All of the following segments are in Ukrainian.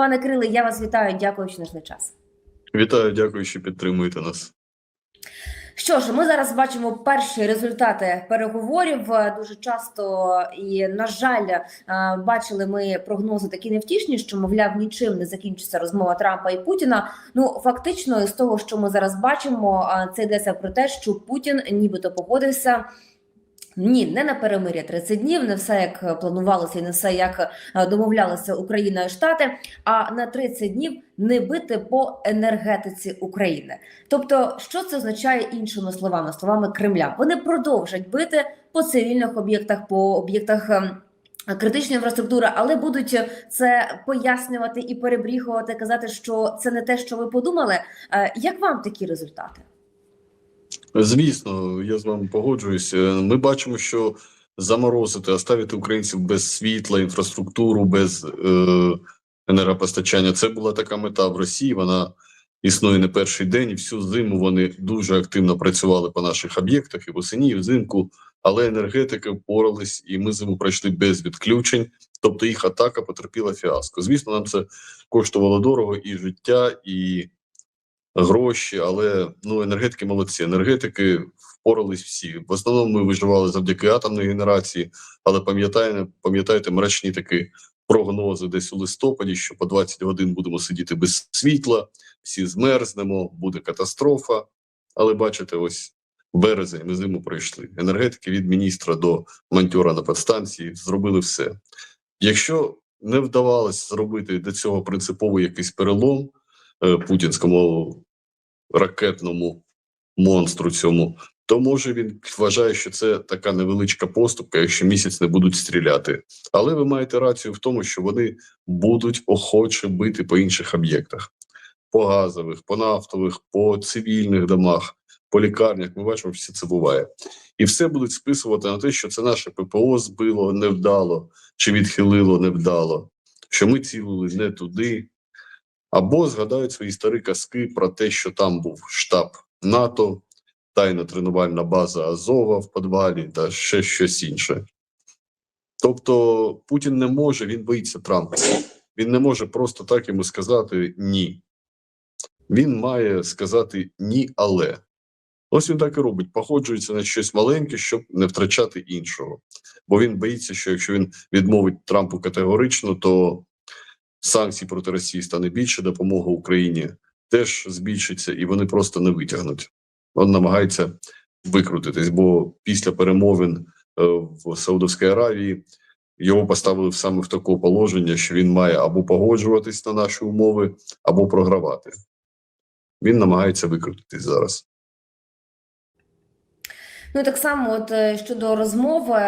Пане Кириле, я вас вітаю. Дякую, що знайшли час. Вітаю, дякую, що підтримуєте нас. Що ж, ми зараз бачимо перші результати переговорів. Дуже часто і на жаль, е, бачили ми прогнози такі невтішні, що мовляв нічим не закінчиться розмова Трампа і Путіна. Ну фактично, з того, що ми зараз бачимо, е, це йдеться про те, що Путін нібито погодився. Ні, не на перемир'я 30 днів, не все як планувалося, і не все як е, домовлялися Україна і Штати. А на 30 днів не бити по енергетиці України. Тобто, що це означає іншими словами, словами Кремля? Вони продовжать бити по цивільних об'єктах, по об'єктах. ем, Критичної інфраструктури, але будуть це пояснювати і перебріхувати, казати, що це не те, що ви подумали. Е, Як вам такі результати? Звісно, я з вами погоджуюся. Ми бачимо, що заморозити, оставити українців без світла, інфраструктуру, без е, енергопостачання. Це була така мета в Росії. Вона існує не перший день, всю зиму вони дуже активно працювали по наших об'єктах і восені, і взимку. Але енергетики впорались, і ми зиму пройшли без відключень. Тобто їх атака потерпіла фіаско. Звісно, нам це коштувало дорого і життя, і гроші, але ну енергетики молодці. Енергетики впорались всі. В основному ми виживали завдяки атомної генерації, але пам'ятаєте, пам'ятаєте мрачні такі прогнози десь у листопаді, що по 20 годин будемо сидіти без світла, всі змерзнемо, буде катастрофа. Але бачите, ось березень ми зиму пройшли. Енергетики від міністра до монтера на підстанції зробили все. Якщо не вдавалося зробити до цього принциповий якийсь перелом путінському ракетному монстру цьому, то може він вважає, що це така невеличка поступка, якщо місяць не будуть стріляти. Але ви маєте рацію в тому, що вони будуть охоче бити по інших об'єктах: по газових, по нафтових, по цивільних домах, по лікарнях. Ми бачимо, все це буває. І все будуть списувати на те, що це наше ППО збило невдало чи відхилило невдало, що ми цілили не туди. Або згадають свої старі казки про те, що там був штаб НАТО, тайна тренувальна база Азова в підвалі та ще щось інше. Тобто Путін не може, він боїться Трампа. Він не може просто так йому сказати ні. Він має сказати ні, але. Ось він так і робить, походжується на щось маленьке, щоб не втрачати іншого. Бо він боїться, що якщо він відмовить Трампу категорично, то санкцій проти Росії стане більше, допомога Україні теж збільшиться, і вони просто не витягнуть. Він намагається викрутитись, бо після перемовин е, в Саудовській Аравії його поставили саме в таке положення, що він має або погоджуватись на наші умови, або програвати. Він намагається викрутитись зараз. Ну так само, от е, щодо розмови,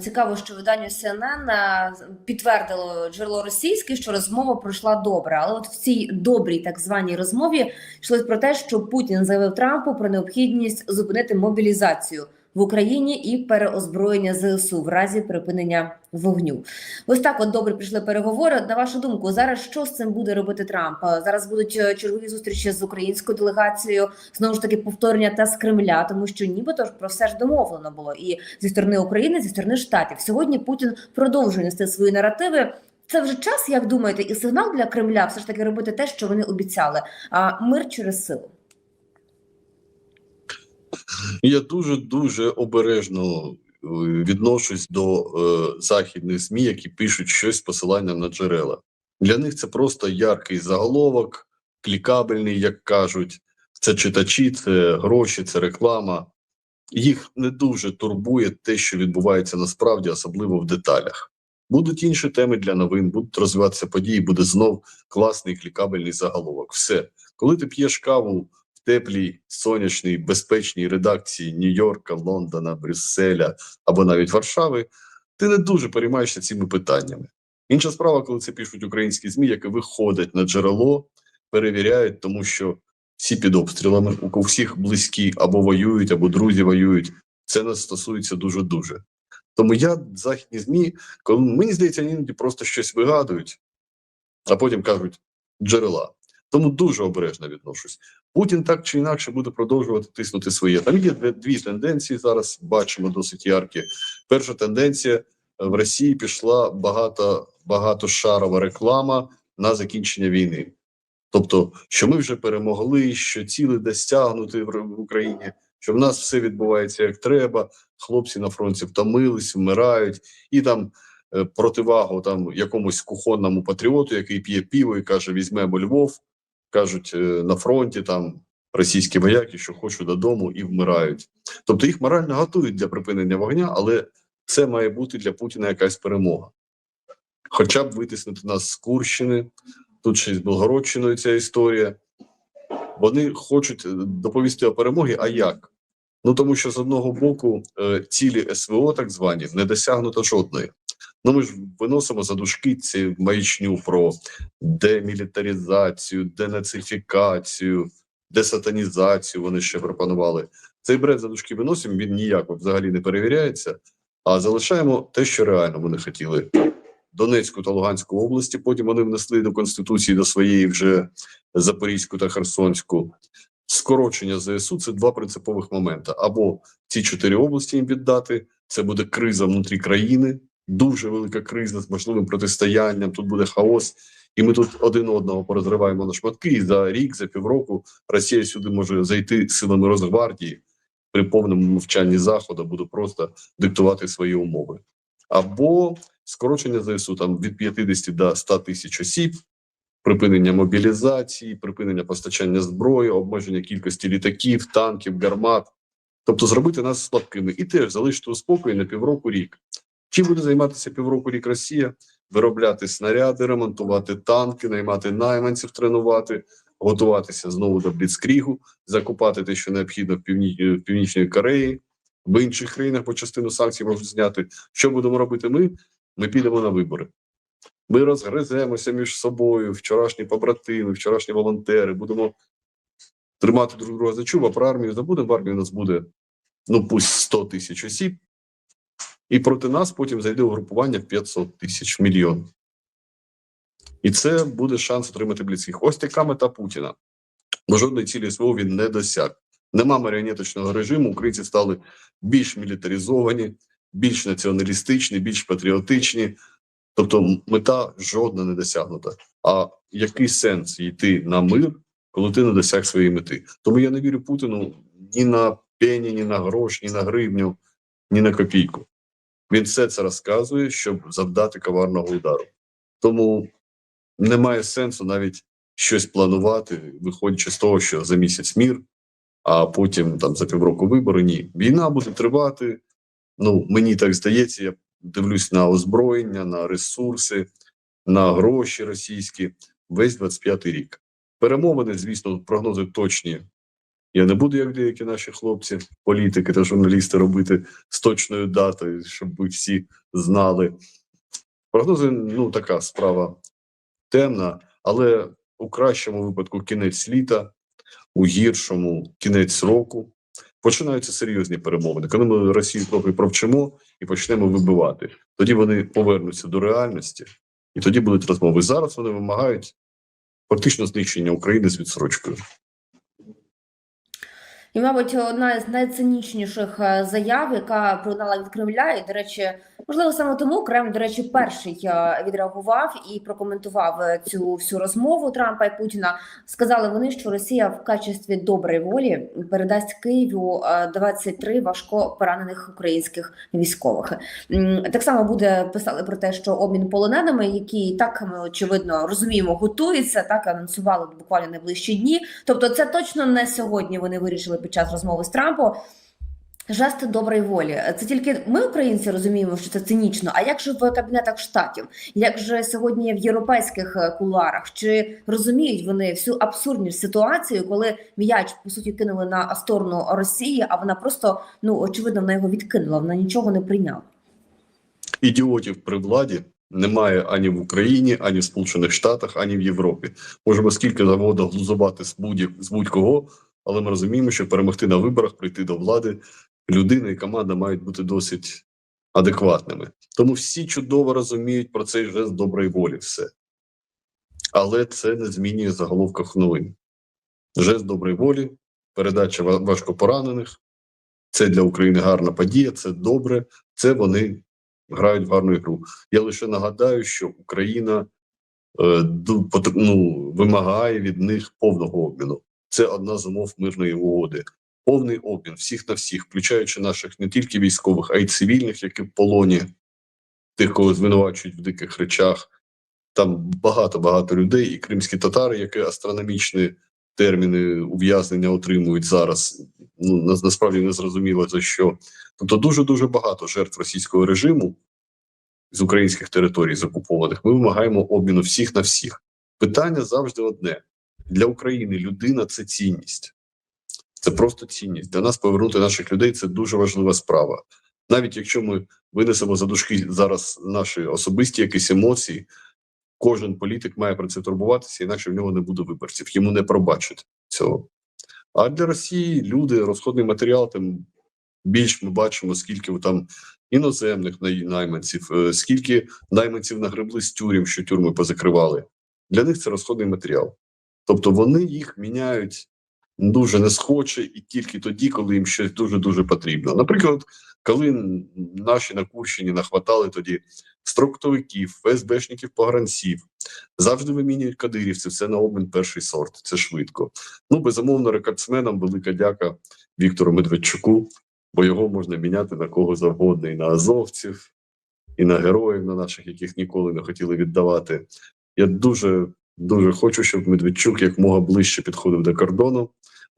цікаво, що виданню CNN е, підтвердило джерело російське, що розмова пройшла добре. Але от в цій добрій так званій розмові йшлось про те, що Путін заявив Трампу про необхідність зупинити мобілізацію в Україні і переозброєння ЗСУ в разі припинення вогню. Ось так от добре пішли переговори. На вашу думку, зараз що з цим буде робити Трамп? Зараз будуть е, чергові зустрічі з українською делегацією, знову ж таки повторення та з Кремля, тому що нібито ж про все ж домовлено було і зі сторони України, зі сторони штатів. Сьогодні Путін продовжує нести свої наративи. Це вже час, як думаєте, і сигнал для Кремля все ж таки робити те, що вони обіцяли. А мир через силу. Я дуже дуже обережно е, відношусь до е, західних змі, які пишуть щось з посиланням на джерела. Для них це просто яркий заголовок, клікабельний, як кажуть. Це читачі, це гроші, це реклама. Їх не дуже турбує те, що відбувається насправді, особливо в деталях. Будуть інші теми для новин, будуть розвиватися події, буде знов класний клікабельний заголовок. Все, коли ти п'єш каву теплій, сонячній, безпечній редакції Нью-Йорка, Лондона, Брюсселя або навіть Варшави, ти не дуже переймаєшся цими питаннями. Інша справа, коли це пишуть українські змі, які виходять на джерело, перевіряють, тому що всі під обстрілами, у всіх близькі або воюють, або друзі воюють. Це нас стосується дуже дуже. Тому я західні змі, коли мені здається, іноді просто щось вигадують, а потім кажуть джерела. Тому дуже обережно відношусь. Путін так чи інакше буде продовжувати тиснути своє. Там є дві, тенденції зараз. Бачимо досить яркі. Перша тенденція в Росії пішла багато багатошарова реклама на закінчення війни. Тобто, що ми вже перемогли, що ціле досягнути в Україні, що в нас все відбувається як треба. Хлопці на фронті втомились, вмирають, і там е, противагу там якомусь кухонному патріоту, який п'є пиво і каже: візьмемо Львов, кажуть е, на фронті там російські вояки, що хочуть додому і вмирають. Тобто їх морально готують для припинення вогня, але це має бути для Путіна якась перемога. Хоча б витиснути нас з Курщини, тут ще й з Белгородщиною ця історія. Вони хочуть е, доповісти о перемогі, а як? Ну тому що з одного боку е, цілі СВО, так звані, не досягнуто жодної. Ну ми ж виносимо за дужки ці маячню про демілітаризацію, денацифікацію, десатанізацію. Вони ще пропонували. Цей бред за дужки виносимо, він ніяк взагалі не перевіряється, а залишаємо те, що реально вони хотіли. Донецьку та Луганську області. Потім вони внесли до конституції до своєї вже Запорізьку та Херсонську. Скорочення ЗСУ це два принципових моменти. Або ці чотири області їм віддати. Це буде криза внутрі країни, дуже велика криза з можливим протистоянням. Тут буде хаос, і ми тут один одного порозриваємо на шматки. І за рік, за півроку Росія сюди може зайти силами Росгвардії при повному мовчанні Заходу, буде просто диктувати свої умови. Або скорочення ЗСУ там від 50 до 100 тисяч осіб, припинення мобілізації, припинення постачання зброї, обмеження кількості літаків, танків, гармат. Тобто зробити нас слабкими і теж залишити у спокої на півроку рік. Чим буде займатися півроку рік Росія? Виробляти снаряди, ремонтувати танки, наймати найманців, тренувати, готуватися знову до бліцкрігу, закупати те, що необхідно в, півні... в північній Кореї, в інших країнах, бо частину санкцій можуть зняти. Що будемо робити ми? Ми підемо на вибори. Ми розгриземося між собою, вчорашні побратими, вчорашні волонтери, будемо тримати друг друга за чуба, про армію забудемо. В армії у нас буде ну пусть 100 тисяч осіб, і проти нас потім зайде угрупування в 500 тисяч мільйон. І це буде шанс отримати бліцкіг. Ось така мета Путіна. Бо жодної цілі СВО він не досяг. Нема маріонеточного режиму. Українці стали більш мілітаризовані, більш націоналістичні, більш патріотичні. Тобто мета жодна не досягнута. А який сенс йти на мир, коли ти не досяг своєї мети? Тому я не вірю Путіну ні на пені, ні на грош, ні на гривню, ні на копійку. Він все це розказує, щоб завдати коварного удару. Тому немає сенсу навіть щось планувати, виходячи з того, що за місяць мір, а потім там за півроку вибори. Ні, війна буде тривати. Ну мені так здається, я дивлюсь на озброєння, на ресурси, на гроші російські. Весь 25-й рік. Перемовини, звісно, прогнози точні. Я не буду, як деякі наші хлопці, політики та журналісти, робити з точною датою, щоб ви всі знали. Прогнози, ну, така справа темна, але у кращому випадку кінець літа, у гіршому кінець року. Починаються серйозні перемовини. Коли ми Росію трохи провчимо і почнемо вибивати, тоді вони повернуться до реальності, і тоді будуть розмови. Зараз вони вимагають фактично знищення України з відсрочкою. І, мабуть, одна з найцинічніших е, заяв, яка пролунала від Кремля, і, до речі, можливо, саме тому Кремль, до речі, перший е, відреагував і прокоментував е, цю всю розмову Трампа і Путіна. Сказали вони, що Росія в качестві доброї волі передасть Києву е, 23 важко поранених українських військових. Так само буде писали про те, що обмін полоненими, який так ми очевидно розуміємо, готується, так анонсували буквально найближчі дні. Тобто, це точно не сьогодні вони вирішили під час розмови з Трампом. Жести доброї волі. Це тільки ми, українці, розуміємо, що це цинічно. А як же в кабінетах штатів? Як же сьогодні в європейських е, кулуарах? Чи розуміють вони всю абсурдність ситуацію, коли м'яч по суті кинули на сторону Росії, а вона просто ну очевидно вона його відкинула, вона нічого не прийняла. Ідіотів при владі немає ані в Україні, ані в Сполучених Штатах, ані в Європі. Можемо скільки завгодно глузувати з будь з будь-кого, але ми розуміємо, що перемогти на виборах, прийти до влади, людина і команда мають бути досить адекватними. Тому всі чудово розуміють про цей жест доброї волі. Все. Але це не змінює заголовках новин. Жест доброї волі, передача важкопоранених. Це для України гарна подія, це добре. Це вони грають в гарну ігру. Я лише нагадаю, що Україна е, ну, вимагає від них повного обміну. Це одна з умов мирної угоди. Повний обмін всіх на всіх, включаючи наших не тільки військових, а й цивільних, які в полоні, тих, кого звинувачують в диких речах. Там багато багато людей, і кримські татари, які астрономічні терміни ув'язнення отримують зараз. Ну на- насправді не зрозуміло за що. Тобто дуже дуже багато жертв російського режиму з українських територій з окупованих. Ми вимагаємо обміну всіх на всіх. Питання завжди одне: для України людина це цінність, це просто цінність. Для нас повернути наших людей це дуже важлива справа. Навіть якщо ми винесемо за дужки зараз наші особисті якісь емоції, кожен політик має про це турбуватися, інакше в нього не буде виборців. Йому не пробачать цього. А для Росії люди, розходний матеріал, тим більш ми бачимо, скільки там іноземних найманців, е, скільки найманців нагребли з тюрем, що тюрми позакривали. Для них це розходний матеріал. Тобто вони їх міняють дуже несхоче і тільки тоді, коли їм щось дуже дуже потрібно. Наприклад, коли наші на Курщині нахватали тоді строктовиків, ФСБшників, погранців, завжди вимінюють кадирівців. Це на обмін перший сорт. Це швидко. Ну безумовно, рекордсменам велика дяка Віктору Медведчуку, бо його можна міняти на кого завгодно, і на азовців, і на героїв, на наших, яких ніколи не хотіли віддавати. Я дуже дуже хочу, щоб Медведчук якмога ближче підходив до кордону.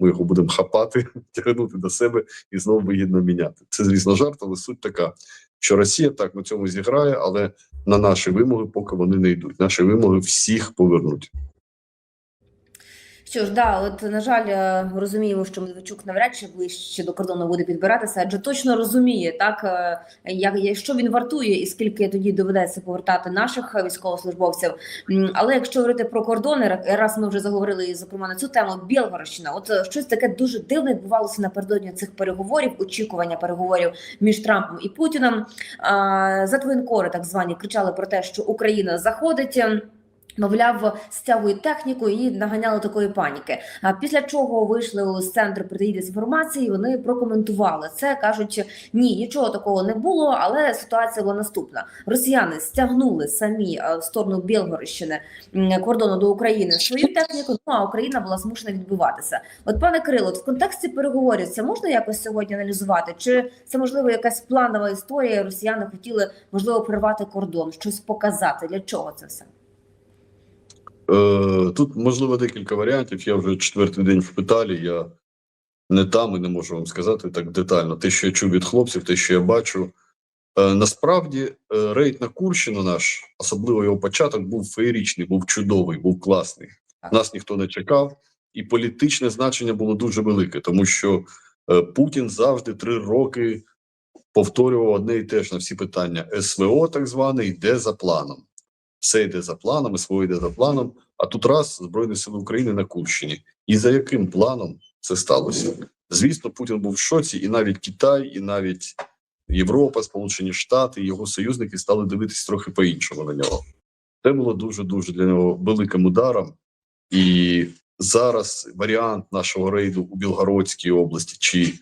Ми його будемо хапати, тягнути до себе і знову вигідно міняти. Це, звісно, жарт, але суть така, що Росія так на цьому зіграє, але на наші вимоги, поки вони не йдуть. Наші вимоги всіх повернуть. Що ж, да, от на жаль, е, розуміємо, що Медведчук навряд чи ближче до кордону буде підбиратися, адже точно розуміє, так е, як що він вартує, і скільки тоді доведеться повертати наших військовослужбовців. Але якщо говорити про кордони, ра- раз ми вже заговорили зокрема на цю тему, Білгородщина, от е, щось таке дуже дивне відбувалося напередодні цих переговорів, очікування переговорів між Трампом і Путіним. А, Затвоєнкори, так звані, кричали про те, що Україна заходить. Мовляв, стягують техніку і наганяли такої паніки. А після чого вийшли з центру протидії інформації, вони прокоментували це. кажуть, ні, нічого такого не було, але ситуація була наступна: росіяни стягнули самі е, в сторону Білгородщини кордону до України свою техніку. Ну а Україна була змушена відбиватися. От пане Кирило, от в контексті переговорів це можна якось сьогодні аналізувати? Чи це можливо якась планова історія? Росіяни хотіли можливо прорвати кордон, щось показати? Для чого це все? Е, тут можливо декілька варіантів. Я вже четвертий день в шпиталі. Я не там і не можу вам сказати так детально. Те, що я чув від хлопців, те, що я бачу. Е, насправді, е, рейд на Курщину наш, особливо його початок, був феєричний, був чудовий, був класний. Нас ніхто не чекав, і політичне значення було дуже велике, тому що Путін завжди три роки повторював одне і те ж на всі питання. СВО, так зване, йде за планом. Все йде за планом, СВО йде за планом. А тут раз Збройні Сили України на Курщині. І за яким планом це сталося? Звісно, Путін був в шоці, і навіть Китай, і навіть Європа, Сполучені Штати, його союзники стали дивитись трохи по-іншому на нього. Це було дуже дуже для нього великим ударом. І зараз варіант нашого рейду у Білгородській області чи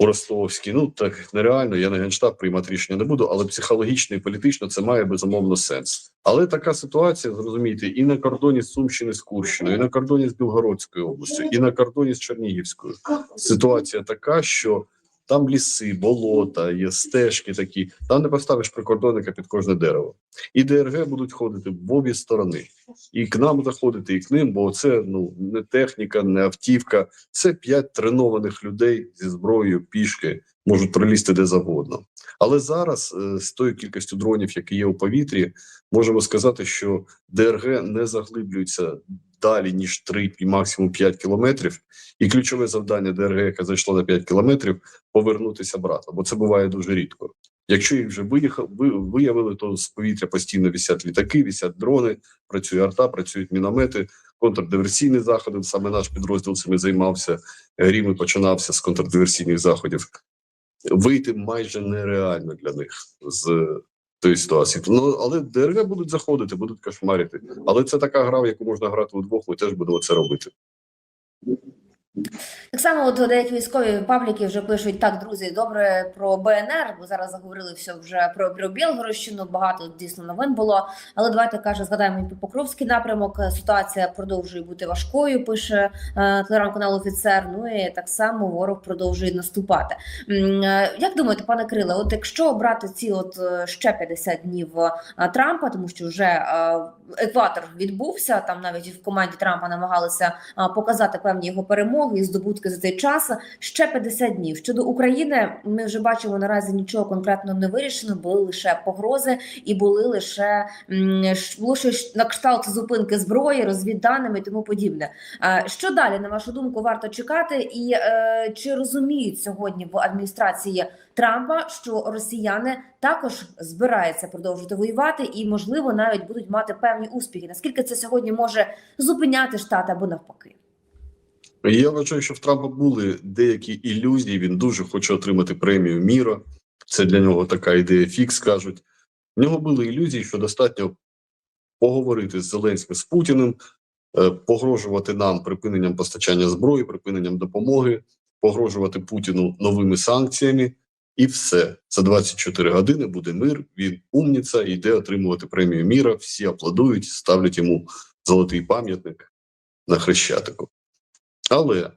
у Ростовській, ну так нереально. Я на генштаб приймати рішення не буду, але психологічно і політично це має безумовно сенс. Але така ситуація, зрозумійте, і на кордоні з Сумщини з Курщиною, і на кордоні з Білгородською областю, і на кордоні з Чернігівською. Ситуація така, що там ліси, болота, є стежки такі. Там не поставиш прикордонника під кожне дерево. І ДРГ будуть ходити в обі сторони. І к нам заходити, і к ним, бо це ну не техніка, не автівка. Це п'ять тренованих людей зі зброєю пішки можуть пролізти де завгодно. Але зараз е, з тою кількістю дронів, які є у повітрі, можемо сказати, що ДРГ не заглиблюється далі ніж 3 і максимум 5 кілометрів. І ключове завдання ДРГ, яке зайшло на 5 кілометрів, повернутися обратно, бо це буває дуже рідко. Якщо їх вже виїхав, виявили, то з повітря постійно висять літаки, висять дрони, працює арта, працюють міномети, контрдиверсійні заходи. Саме наш підрозділ цими займався. І починався з контрдиверсійних заходів. Вийти майже нереально для них з тої ситуації. Ну але ДРГ будуть заходити, будуть кошмарити. Але це така гра, в яку можна грати удвох. Ми теж будемо це робити. Так само, от деякі військові пабліки вже пишуть так, друзі, добре про БНР, бо зараз заговорили все вже про, про Білгородщину. Багато дійсно новин було. Але давайте каже, згадаємо і Покровський напрямок. Ситуація продовжує бути важкою. Пише е, телеграм-канал офіцер. Ну і так само ворог продовжує наступати. Е, Як думаєте, пане Криле, от якщо брати ці от е, ще 50 днів е, Трампа, тому що вже екватор відбувся, там навіть в команді Трампа намагалися показати певні його перемоги і здобутки за цей час. Ще 50 днів щодо України. Ми вже бачимо наразі нічого конкретно не вирішено. Були лише погрози і були лише було на кшталт зупинки зброї, розвідданими і тому подібне. Що далі, на вашу думку, варто чекати? І е, чи розуміють сьогодні в адміністрації Трампа, що росіяни також збираються продовжувати воювати і, можливо, навіть будуть мати певні успіхи? Наскільки це сьогодні може зупиняти штати або навпаки? Я вважаю, що в Трампа були деякі ілюзії. Він дуже хоче отримати премію міра. Це для нього така ідея фікс кажуть. В нього були ілюзії, що достатньо поговорити з Зеленським з Путіним, е, погрожувати нам припиненням постачання зброї, припиненням допомоги, погрожувати Путіну новими санкціями, і все за 24 години буде мир. Він умніця йде отримувати премію міра. Всі аплодують, ставлять йому золотий пам'ятник на хрещатику. Але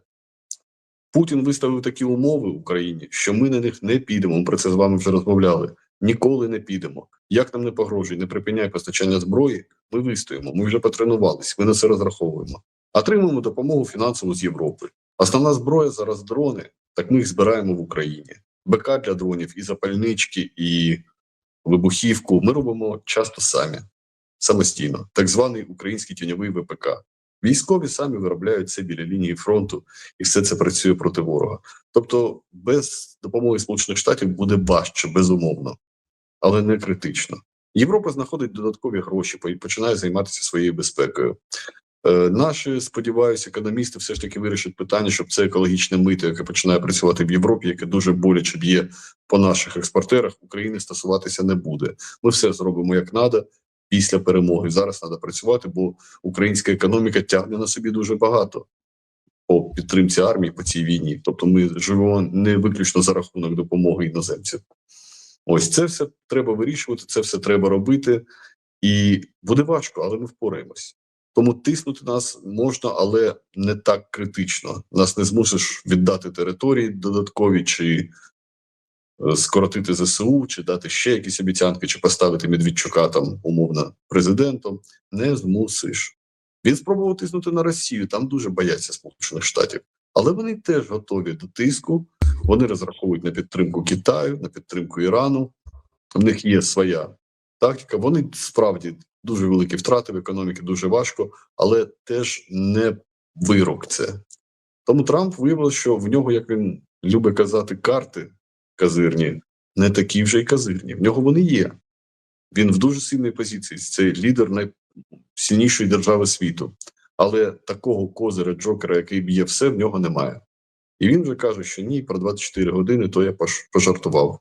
Путін виставив такі умови Україні, що ми на них не підемо. Ми про це з вами вже розмовляли. Ніколи не підемо. Як нам не погрожує, не припиняє постачання зброї, ми вистоїмо. Ми вже потренувались, ми на це розраховуємо. Отримуємо допомогу фінансову з Європи. Основна зброя зараз дрони, так ми їх збираємо в Україні. БК для дронів, і запальнички, і вибухівку ми робимо часто самі, самостійно. Так званий український тіньовий ВПК. Військові самі виробляють це біля лінії фронту, і все це працює проти ворога. Тобто, без допомоги Сполучених Штатів буде важче, безумовно, але не критично. Європа знаходить додаткові гроші і починає займатися своєю безпекою. Е, наші, сподіваюся, економісти все ж таки вирішать питання, щоб це екологічне мито, яке починає працювати в Європі, яке дуже боляче б'є по наших експортерах, України стосуватися не буде. Ми все зробимо як треба після перемоги. Зараз треба працювати, бо українська економіка тягне на собі дуже багато по підтримці армії по цій війні. Тобто, ми живемо не виключно за рахунок допомоги іноземців. Ось це все треба вирішувати, це все треба робити, і буде важко, але ми впораємось. Тому тиснути нас можна, але не так критично. Нас не змусиш віддати території додаткові, чи скоротити ЗСУ, чи дати ще якісь обіцянки, чи поставити Медведчука там умовно президентом. Не змусиш. Він спробував тиснути на Росію. Там дуже бояться Сполучених Штатів, але вони теж готові до тиску. Вони розраховують на підтримку Китаю, на підтримку Ірану. В них є своя тактика. Вони справді дуже великі втрати в економіці, дуже важко, але теж не вирок це. Тому Трамп виявив, що в нього, як він любить казати, карти казирні, не такі вже й казирні. В нього вони є. Він в дуже сильній позиції. Це лідер найсильнішої держави світу. Але такого козиря Джокера, який б'є все, в нього немає. І він вже каже, що ні, про 24 години, то я пожартував.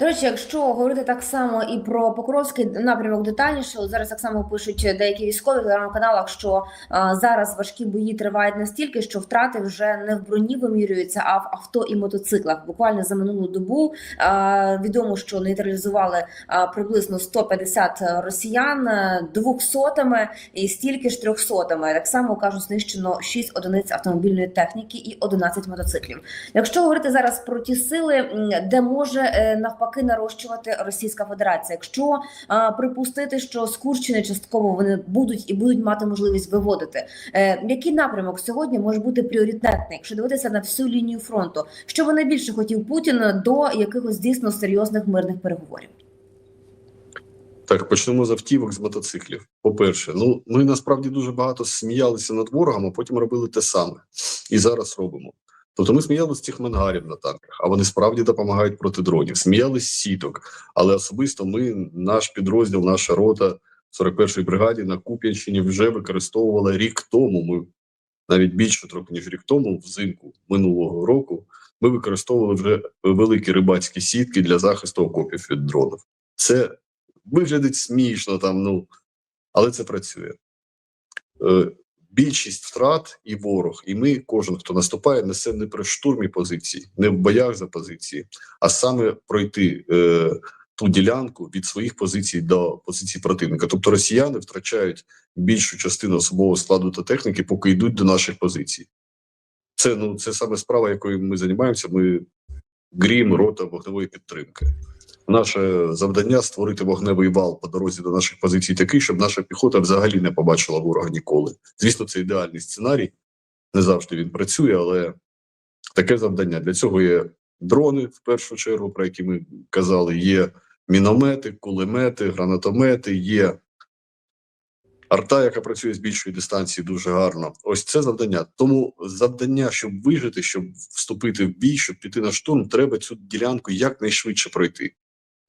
До речі, якщо говорити так само і про Покровський напрямок детальніше, зараз так само пишуть деякі військові в телеграм-каналах, що а, зараз важкі бої тривають настільки, що втрати вже не в броні вимірюються, а в авто і мотоциклах. Буквально за минулу добу а, відомо, що нейтралізували а, приблизно 150 росіян е, двохсотами і стільки ж трьохсотами. Так само кажуть, знищено 6 одиниць автомобільної техніки і 11 мотоциклів. Якщо говорити зараз про ті сили, де може е, навпаки нарощувати Російська Федерація, якщо а, припустити, що з Курщини частково вони будуть і будуть мати можливість виводити, е, який напрямок сьогодні може бути пріоритетний, якщо дивитися на всю лінію фронту, що би найбільше хотів Путін до якихось дійсно серйозних мирних переговорів? Так, почнемо з автівок з мотоциклів. По-перше, ну ми насправді дуже багато сміялися над ворогом, а потім робили те саме. І зараз робимо. Тобто ми сміялися цих менгарів на танках, а вони справді допомагають проти дронів. Сміялись сіток, але особисто ми, наш підрозділ, наша рота 41-ї бригаді на Куп'янщині вже використовувала рік тому. Ми навіть більше трохи ніж рік тому, взимку минулого року, ми використовували вже великі рибацькі сітки для захисту окопів від дронів. Це виглядить смішно там, ну але це працює. Більшість втрат і ворог, і ми, кожен, хто наступає, несе не при штурмі позицій, не в боях за позиції, а саме пройти е, ту ділянку від своїх позицій до позицій противника. Тобто росіяни втрачають більшу частину особового складу та техніки, поки йдуть до наших позицій. Це ну це саме справа, якою ми займаємося. Ми грім рота вогневої підтримки. Наше завдання створити вогневий вал по дорозі до наших позицій такий, щоб наша піхота взагалі не побачила ворога ніколи. Звісно, це ідеальний сценарій. Не завжди він працює, але таке завдання. Для цього є дрони, в першу чергу, про які ми казали. Є міномети, кулемети, гранатомети, є арта, яка працює з більшої дистанції, дуже гарно. Ось це завдання. Тому завдання, щоб вижити, щоб вступити в бій, щоб піти на штурм, треба цю ділянку якнайшвидше пройти.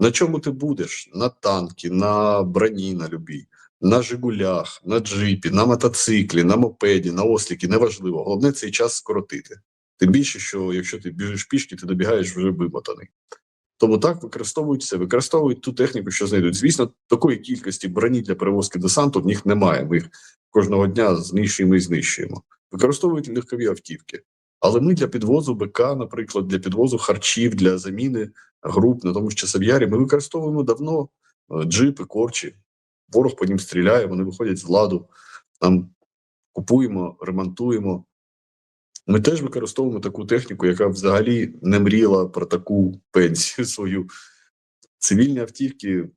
На чому ти будеш? На танки, на броні, на любій, на Жигулях, на джипі, на мотоциклі, на мопеді, на осліки, неважливо. Головне цей час скоротити. Тим більше, що якщо ти біжиш пішки, ти добігаєш вже вимотаний. Тому так використовують це, використовують ту техніку, що знайдуть. Звісно, такої кількості броні для перевозки десанту в них немає. Ми їх кожного дня знищуємо і знищуємо. Використовують легкові автівки. Але ми для підвозу БК, наприклад, для підвозу харчів, для заміни груп на тому ж часов'ярі, ми використовуємо давно е, джипи, корчі. Ворог по ним стріляє, вони виходять з ладу. Там купуємо, ремонтуємо. Ми теж використовуємо таку техніку, яка взагалі не мріяла про таку пенсію свою. Цивільні автівки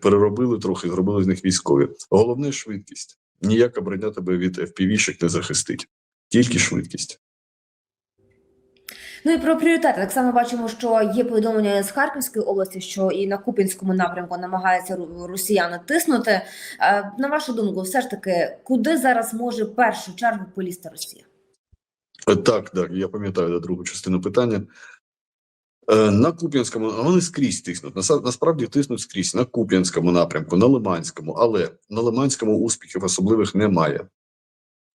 переробили трохи, зробили з них військові. Головне швидкість. Ніяка броня тебе від FPV-шек не захистить, тільки швидкість. Ну і про пріоритети. Так само бачимо, що є повідомлення з Харківської області, що і на Купінському напрямку намагаються росіяни тиснути. Е, На вашу думку, все ж таки, куди зараз може першу чергу полізти Росія? Е, Так, так, я пам'ятаю другу частину питання. Е, На Куп'янському, вони скрізь тиснуть. Насправді тиснуть скрізь на Куп'янському напрямку, на Лиманському, але на Лиманському успіхів особливих немає.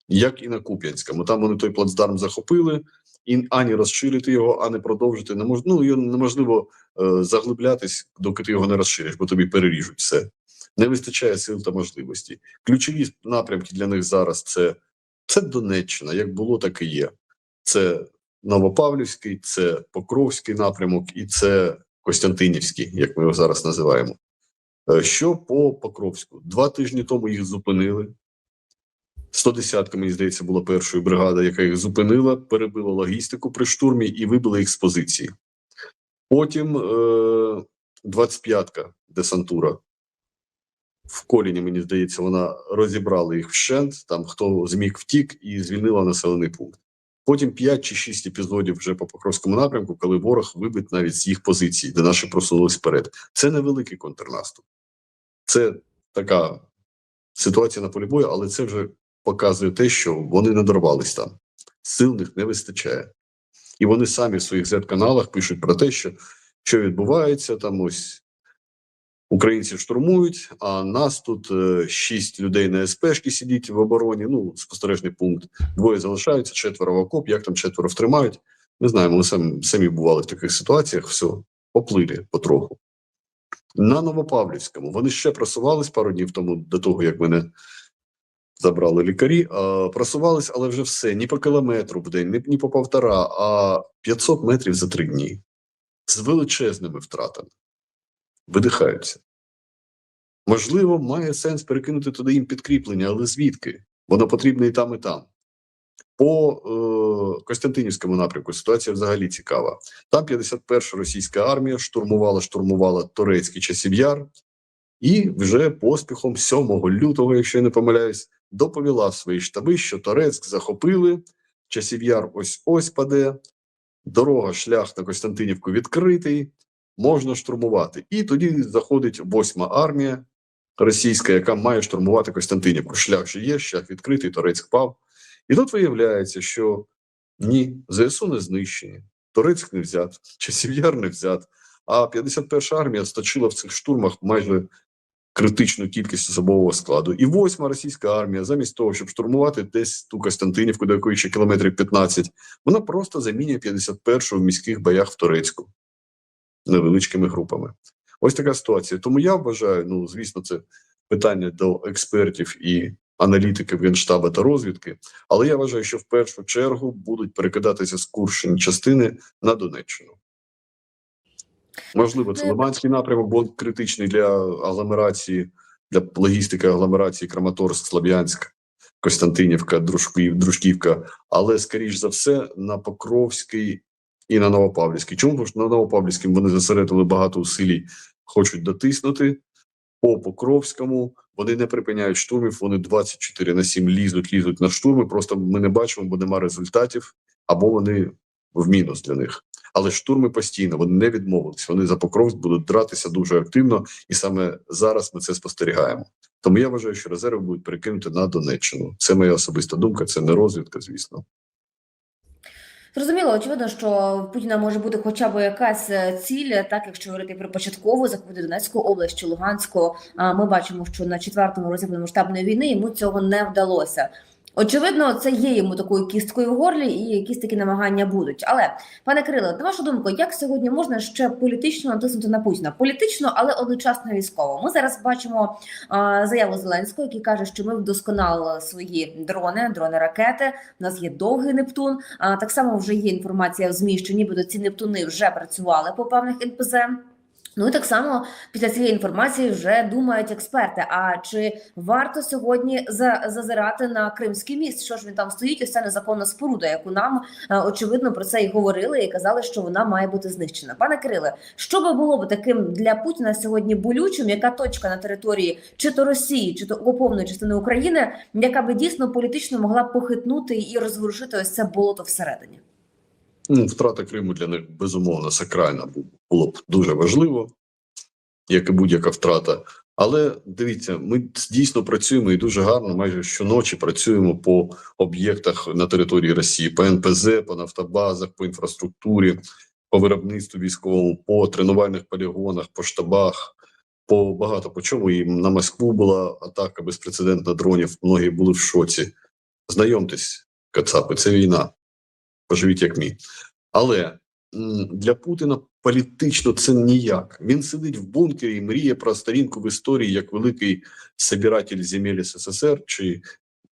Як і на Куп'янському. Там вони той плацдарм захопили, і ані розширити його, ані продовжити не ну, його неможливо е, заглиблятись, доки ти його не розшириш, бо тобі переріжуть все. Не вистачає сил та можливості. Ключові напрямки для них зараз це, це Донеччина, як було, так і є. Це Новопавлівський, це Покровський напрямок і це Костянтинівський, як ми його зараз називаємо. Е, Що по Покровську? Два тижні тому їх зупинили. 110-ка, мені здається, була першою бригада, яка їх зупинила, перебила логістику при штурмі і вибила їх з позиції. Потім е, 25-ка десантура. В коліні, мені здається, вона розібрала їх вщент, там хто зміг втік і звільнила населений пункт. Потім 5 чи 6 епізодів вже по Покровському напрямку, коли ворог вибить навіть з їх позицій, де наші просунулись вперед. Це невеликий контрнаступ. Це така ситуація на полі бою, але це вже показує те, що вони не дорвались там. Сил них не вистачає. І вони самі в своїх Z-каналах пишуть про те, що, що відбувається там ось. Українці штурмують, а нас тут е, шість людей на СПшки сидіть в обороні. Ну, спостережний пункт. Двоє залишаються, четверо в окоп. Як там четверо втримають? Не знаємо. Ми самі, самі бували в таких ситуаціях. Все, поплили потроху. На Новопавлівському вони ще просувались пару днів тому до того, як мене забрали лікарі. А, просувались, але вже все ні по кілометру в день, ні, по півтора, а 500 метрів за три дні з величезними втратами. Видихаються. Можливо, має сенс перекинути туди їм підкріплення, але звідки? Воно потрібне і там, і там. По е, Костянтинівському напрямку ситуація взагалі цікава. Там 51-ша російська армія штурмувала, штурмувала турецький часів яр, і вже поспіхом 7 лютого, якщо я не помиляюсь, доповіла свої штаби, що Торецьк захопили, часів яр ось ось паде, дорога, шлях на Костянтинівку відкритий, можна штурмувати. І тоді заходить восьма армія російська, яка має штурмувати Костянтинівку. Шлях же є, шлях відкритий, Торецьк пав. І тут виявляється, що ні, ЗСУ не знищені, Торецьк не взят, часів яр не взят. А 51-ша армія сточила в цих штурмах майже критичну кількість особового складу. І восьма російська армія, замість того, щоб штурмувати десь ту Костянтинівку, до якої ще кілометрів 15, вона просто замінює 51-шу в міських боях в Турецьку невеличкими групами. Ось така ситуація. Тому я вважаю, ну звісно, це питання до експертів і аналітиків Генштаба та розвідки. Але я вважаю, що в першу чергу будуть перекидатися з Курщини частини на Донеччину. Можливо, це Ну, Лиманський напрямок, бо критичний для агломерації, для логістики агломерації Краматорськ, Слов'янськ, Костянтинівка, Дружків, Дружківка, але скоріш за все на Покровський і на Новопавлівський. Чому що на Новопавлівському вони зосередили багато усилій, хочуть дотиснути по Покровському. Вони не припиняють штурмів. Вони 24 на 7 лізуть, лізуть на штурми. Просто ми не бачимо, бо нема результатів, або вони в мінус для них. Але штурми постійно вони не відмовились. Вони за Покровськ будуть дратися дуже активно, і саме зараз ми це спостерігаємо. Тому я вважаю, що резерви будуть перекинути на Донеччину. Це моя особиста думка, це не розвідка, звісно. Зрозуміло, очевидно, що Путіна може бути хоча б якась е, ціль, так якщо говорити про початкову захопити Донецьку область чи Луганську. Ми бачимо, що на четвертому році повномасштабної війни йому цього не вдалося. Очевидно, це є йому такою кісткою в горлі, і якісь такі намагання будуть. Але пане Кирило, на вашу думку, як сьогодні можна ще політично натиснути на Путіна? Політично, але одночасно військово. Ми зараз бачимо а, заяву Зеленського, який каже, що ми вдосконалили свої дрони, дрони ракети. У нас є довгий Нептун. А так само вже є інформація в змі, що нібито ці Нептуни вже працювали по певних НПЗ. Ну і так само після цієї інформації вже думають експерти. А чи варто сьогодні за, зазирати на Кримський міст? Що ж він там стоїть? Ось ця незаконна споруда, яку нам е, очевидно про це і говорили, і казали, що вона має бути знищена. Пане Кириле, що би було б таким для Путіна сьогодні болючим? Яка точка на території чи то Росії, чи то окупованої частини України, яка би дійсно політично могла похитнути і розворушити ось це болото всередині? Ну, втрата Криму для них безумовно сакральна було б дуже важливо, як і будь-яка втрата. Але дивіться, ми дійсно працюємо і дуже гарно. Майже щоночі працюємо по об'єктах на території Росії, по НПЗ, по нафтобазах, по інфраструктурі, по виробництву військовому, по тренувальних полігонах, по штабах, по багато по чому. І на Москву була атака безпрецедентна дронів. Многі були в шоці. Знайомтесь, Кацапи, це війна. Поживіть як мій. Але для Путіна політично це ніяк. Він сидить в бункері і мріє про сторінку в історії як великий собиратель земель СССР чи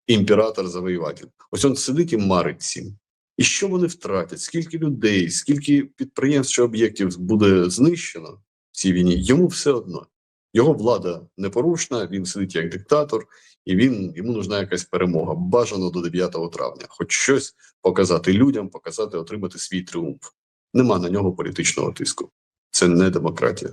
імператор-завоюватель. Ось він сидить і марить цим. І що вони втратять? Скільки людей, скільки підприємств чи об'єктів буде знищено в цій війні? Йому все одно. Його влада непорушна, він сидить як диктатор, і він йому нужна якась перемога. Бажано до 9 травня, хоч щось показати людям, показати, отримати свій тріумф. Нема на нього політичного тиску. Це не демократія.